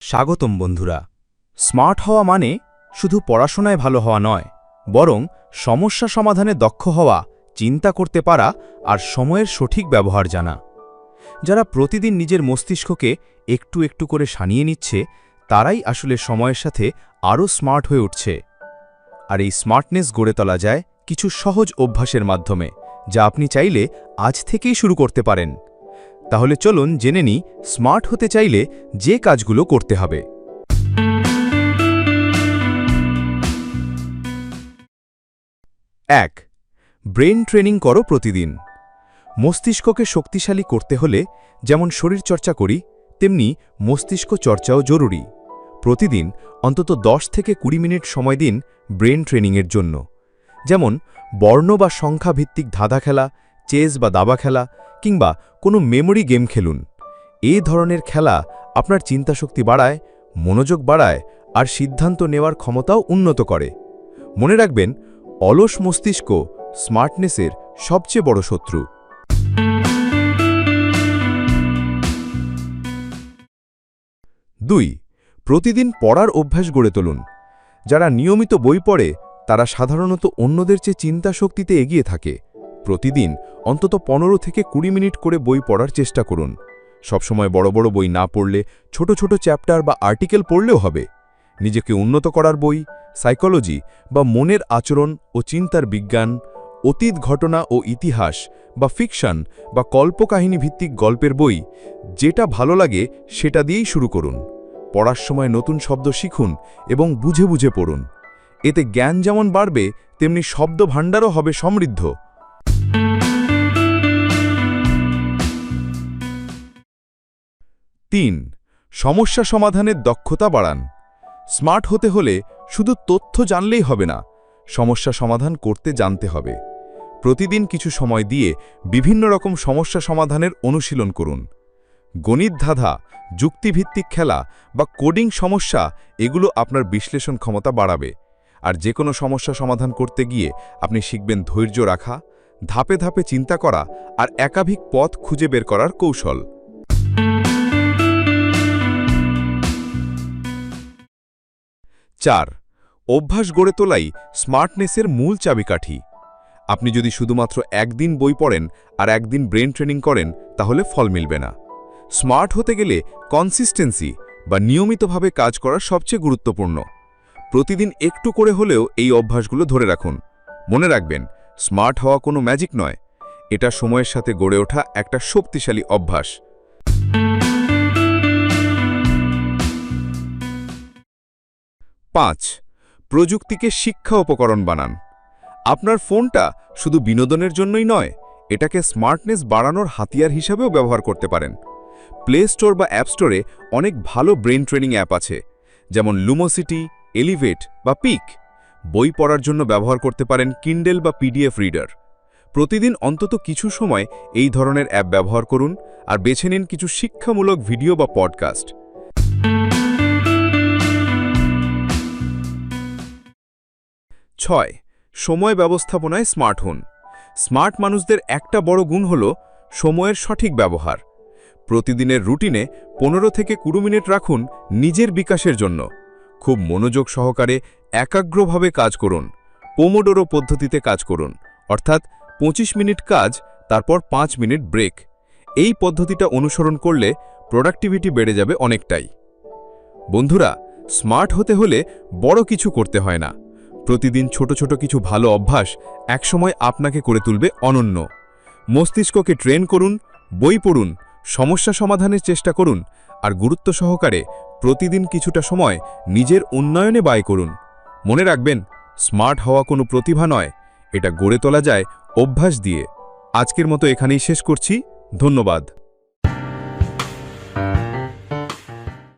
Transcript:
স্বাগতম বন্ধুরা। স্মার্ট হওয়া মানে শুধু পড়াশোনায় ভালো হওয়া নয়, বরং সমস্যা সমাধানে দক্ষ হওয়া, চিন্তা করতে পারা আর সময়ের সঠিক ব্যবহার জানা। যারা প্রতিদিন নিজের মস্তিষ্ককে একটু একটু করে সানিয়ে নিচ্ছে, তারাই আসলে সময়ের সাথে আরও স্মার্ট হয়ে উঠছে। আর এই স্মার্টনেস গড়ে তোলা যায় কিছু সহজ অভ্যাসের মাধ্যমে, যা আপনি চাইলে আজ থেকেই শুরু করতে পারেন। তাহলে চলুন জেনে নিই, স্মার্ট হতে চাইলে যে কাজগুলো করতে হবে। এক, ব্রেন ট্রেনিং করো প্রতিদিন। মস্তিষ্ককে শক্তিশালী করতে হলে যেমন শরীরচর্চা করি, তেমনি মস্তিষ্ক চর্চাও জরুরি। প্রতিদিন অন্তত 10 থেকে কুড়ি মিনিট সময় দিন ব্রেন ট্রেনিংয়ের জন্য। যেমন বর্ণ বা সংখ্যাভিত্তিক ধাঁধা খেলা, চেস বা দাবা খেলা কিংবা কোনো মেমোরি গেম খেলুন। এই ধরনের খেলা আপনার চিন্তাশক্তি বাড়ায়, মনোযোগ বাড়ায় আর সিদ্ধান্ত নেওয়ার ক্ষমতাও উন্নত করে। মনে রাখবেন, অলস মস্তিষ্ক স্মার্টনেসের সবচেয়ে বড় শত্রু। দুই, প্রতিদিন পড়ার অভ্যাস গড়ে তুলুন। যারা নিয়মিত বই পড়ে, তারা সাধারণত অন্যদের চেয়ে চিন্তা শক্তিতে এগিয়ে থাকে। প্রতিদিন অন্তত পনেরো থেকে কুড়ি মিনিট করে বই পড়ার চেষ্টা করুন। সবসময় বড় বড় বই না পড়লে ছোট ছোট চ্যাপ্টার বা আর্টিকেল পড়লেও হবে। নিজেকে উন্নত করার বই, সাইকোলজি বা মনের আচরণ ও চিন্তার বিজ্ঞান, অতীত ঘটনা ও ইতিহাস বা ফিকশন বা কল্পকাহিনী ভিত্তিক গল্পের বই, যেটা ভালো লাগে সেটা দিয়েই শুরু করুন। পড়ার সময় নতুন শব্দ শিখুন এবং বুঝে বুঝে পড়ুন। এতে জ্ঞান যেমন বাড়বে, তেমনি শব্দ ভাণ্ডারও হবে সমৃদ্ধ। তিন, সমস্যা সমাধানের দক্ষতা বাড়ান। স্মার্ট হতে হলে শুধু তথ্য জানলেই হবে না, সমস্যা সমাধান করতে জানতে হবে। প্রতিদিন কিছু সময় দিয়ে বিভিন্ন রকম সমস্যা সমাধানের অনুশীলন করুন। গণিত ধাঁধা, যুক্তিভিত্তিক খেলা বা কোডিং সমস্যা, এগুলো আপনার বিশ্লেষণ ক্ষমতা বাড়াবে। আর যে কোনো সমস্যা সমাধান করতে গিয়ে আপনি শিখবেন ধৈর্য রাখা, ধাপে ধাপে চিন্তা করা আর একাধিক পথ খুঁজে বের করার কৌশল। চার, অভ্যাস গড়ে তোলাই স্মার্টনেসের মূল চাবিকাঠি। আপনি যদি শুধুমাত্র একদিন বই পড়েন আর একদিন ব্রেন ট্রেনিং করেন, তাহলে ফল মিলবে না। স্মার্ট হতে গেলে কনসিস্টেন্সি বা নিয়মিতভাবে কাজ করা সবচেয়ে গুরুত্বপূর্ণ। প্রতিদিন একটু করে হলেও এই অভ্যাসগুলো ধরে রাখুন। মনে রাখবেন, স্মার্ট হওয়া কোনো ম্যাজিক নয়। এটা সময়ের সাথে গড়ে ওঠা একটা শক্তিশালী অভ্যাস। পাঁচ, প্রযুক্তিকে শিক্ষা উপকরণ বানান। আপনার ফোনটা শুধু বিনোদনের জন্যই নয়, এটাকে স্মার্টনেস বাড়ানোর হাতিয়ার হিসাবেও ব্যবহার করতে পারেন। প্লে স্টোর বা অ্যাপ স্টোরে অনেক ভালো ব্রেন ট্রেনিং অ্যাপ আছে, যেমন লুমোসিটি এলিভেট বা পিক। বই পড়ার জন্য ব্যবহার করতে পারেন কিন্ডেল বা পিডিএফ রিডার। প্রতিদিন অন্তত কিছু সময় এই ধরনের অ্যাপ ব্যবহার করুন আর বেছে নিন কিছু শিক্ষামূলক ভিডিও বা পডকাস্ট। ছয়, সময় ব্যবস্থাপনায় স্মার্ট হন। স্মার্ট মানুষদের একটা বড় গুণ হল সময়ের সঠিক ব্যবহার। প্রতিদিনের রুটিনে পনেরো থেকে কুড়ি মিনিট রাখুন নিজের বিকাশের জন্য। খুব মনোযোগ সহকারে একাগ্রভাবে কাজ করুন, পোমোডোরো পদ্ধতিতে কাজ করুন, অর্থাৎ ২৫ মিনিট কাজ, তারপর পাঁচ মিনিট ব্রেক। এই পদ্ধতিটা অনুসরণ করলে প্রোডাক্টিভিটি বেড়ে যাবে অনেকটাই। বন্ধুরা, স্মার্ট হতে হলে বড় কিছু করতে হয় না। প্রতিদিন ছোট ছোট কিছু ভালো অভ্যাস একসময় আপনাকে করে তুলবে অনন্য। মস্তিষ্ককে ট্রেন করুন, বই পড়ুন, সমস্যা সমাধানের চেষ্টা করুন আর গুরুত্ব সহকারে প্রতিদিন কিছুটা সময় নিজের উন্নয়নে ব্যয় করুন। মনে রাখবেন, স্মার্ট হওয়া কোনো প্রতিভা নয়, এটা গড়ে তোলা যায় অভ্যাস দিয়ে। আজকের মতো এখানেই শেষ করছি, ধন্যবাদ।